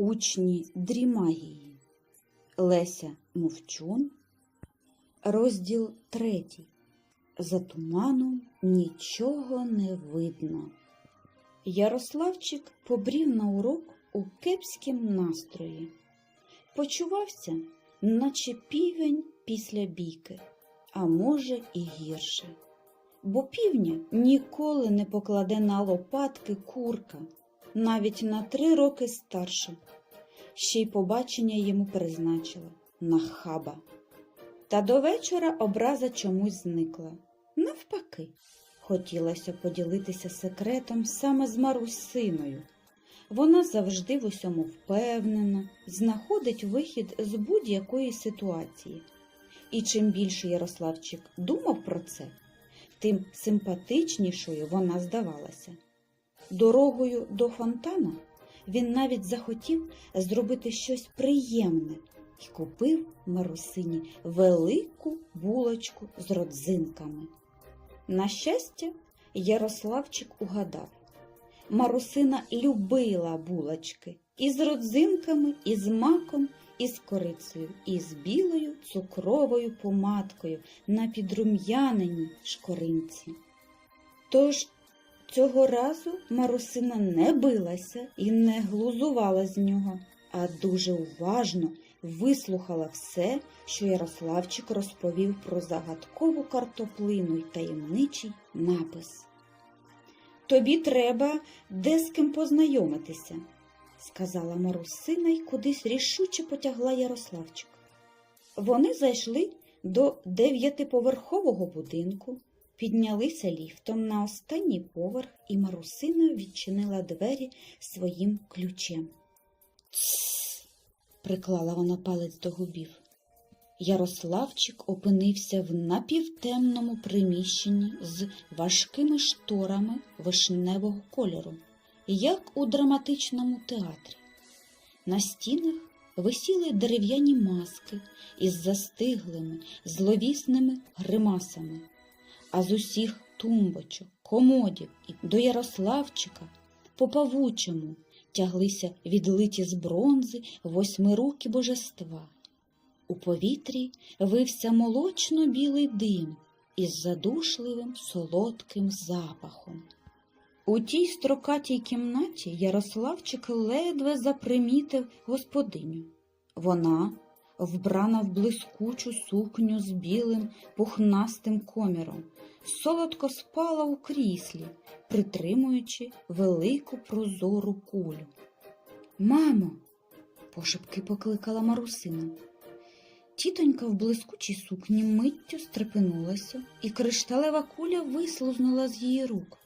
Учні дрімагії. Леся Мовчун. Розділ третій. За туманом нічого не видно. Ярославчик побрів на урок у кепськім настрої. Почувався, наче півень після бійки, а може і гірше. Бо півня ніколи не покладе на лопатки курка, навіть на три роки старша. Ще й побачення йому призначила нахаба. Та до вечора образа чомусь зникла. Навпаки, хотілося поділитися секретом саме з Марусиною. Вона завжди в усьому впевнена, знаходить вихід з будь-якої ситуації. І чим більше Ярославчик думав про це, тим симпатичнішою вона здавалася. Дорогою до фонтана він навіть захотів зробити щось приємне і купив Марусині велику булочку з родзинками. На щастя, Ярославчик угадав. Марусина любила булочки із родзинками, із маком, із корицею, і з білою цукровою помадкою на підрум'яненій шкоринці. Тож цього разу Марусина не билася і не глузувала з нього, а дуже уважно вислухала все, що Ярославчик розповів про загадкову картоплину й таємничий напис. Тобі треба де з ким познайомитися, сказала Марусина й кудись рішуче потягла Ярославчик. Вони зайшли до дев'ятиповерхового будинку, піднялися ліфтом на останній поверх, і Марусина відчинила двері своїм ключем. Тсс, приклала вона палець до губів. Ярославчик опинився в напівтемному приміщенні з важкими шторами вишневого кольору, як у драматичному театрі. На стінах висіли дерев'яні маски із застиглими, зловісними гримасами, а з усіх тумбочок, комодів і до Ярославчика по павучому тяглися відлиті з бронзи восьмирукі божества. У повітрі вився молочно-білий дим із задушливим солодким запахом. У тій строкатій кімнаті Ярославчик ледве запримітив господиню. Вона, вбрана в блискучу сукню з білим пухнастим коміром, солодко спала у кріслі, притримуючи велику прозору кулю. Мамо, пошепки покликала Марусина. Тітонька в блискучій сукні миттю стрепенулася, і кришталева куля вислузнула з її рук.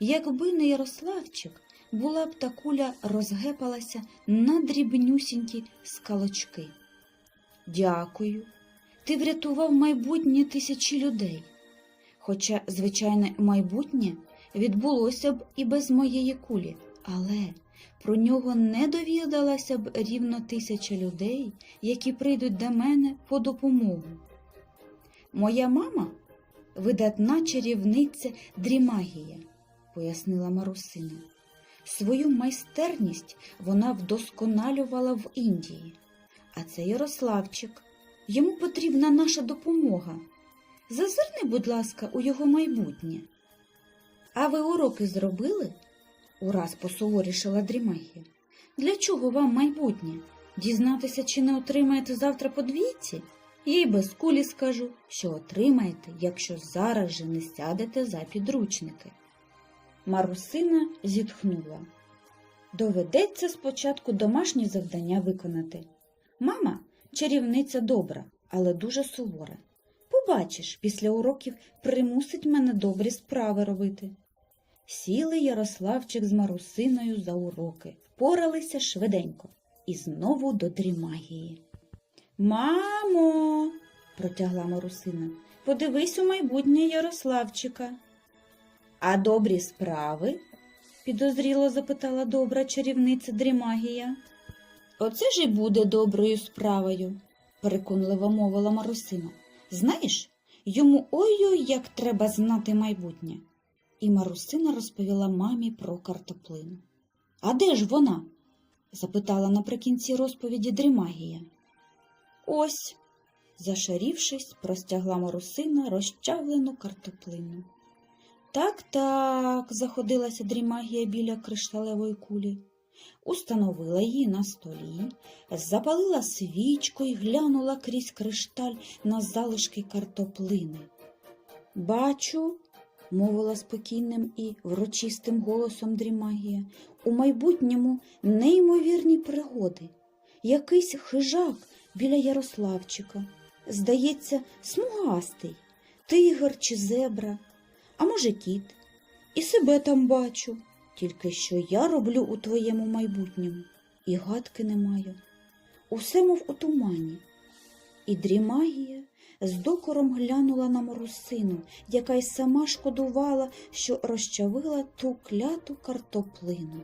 Якби не Ярославчик, була б та куля розгепалася на дрібнюсінькі скалочки. Дякую, ти врятував майбутнє тисячі людей. Хоча, звичайне, майбутнє відбулося б і без моєї кулі, але про нього не довідалася б рівно тисяча людей, які прийдуть до мене по допомогу. Моя мама видатна чарівниця Дрімагія, пояснила Марусина. Свою майстерність вона вдосконалювала в Індії, а це Ярославчик. Йому потрібна наша допомога. Зазирни, будь ласка, у його майбутнє. А ви уроки зробили? ураз посуворішила Дрімахія. Для чого вам майбутнє? Дізнатися, чи не отримаєте завтра по двійці? Я без кулі скажу, що отримаєте, якщо зараз же не сядете за підручники. Марусина зітхнула. Доведеться спочатку домашні завдання виконати. Мама чарівниця добра, але дуже сувора. Побачиш, після уроків примусить мене добрі справи робити. Сіли Ярославчик з Марусиною за уроки, впоралися швиденько і знову до дрімагії. Мамо, протягла Марусина, подивись у майбутнє Ярославчика. А добрі справи? підозріло запитала добра чарівниця Дрімагія. Оце ж і буде доброю справою, переконливо мовила Марусина. Знаєш, йому ой-ой, як треба знати майбутнє. І Марусина розповіла мамі про картоплину. А де ж вона? запитала наприкінці розповіді Дрімагія. Ось, зашарівшись, простягла Марусина розчавлену картоплину. Так, так, заходилася дрімагія біля кришталевої кулі, установила її на столі, запалила свічку і глянула крізь кришталь на залишки картоплини. Бачу, мовила спокійним і врочистим голосом дрімагія, у майбутньому неймовірні пригоди. Якийсь хижак біля Ярославчика, здається, смугастий, тигр чи зебра, а може кіт. І себе там бачу, тільки що я роблю у твоєму майбутньому, і гадки не маю. Усе мов у тумані. І дрімагія з докором глянула на моросину, яка й сама шкодувала, що розчавила ту кляту картоплину.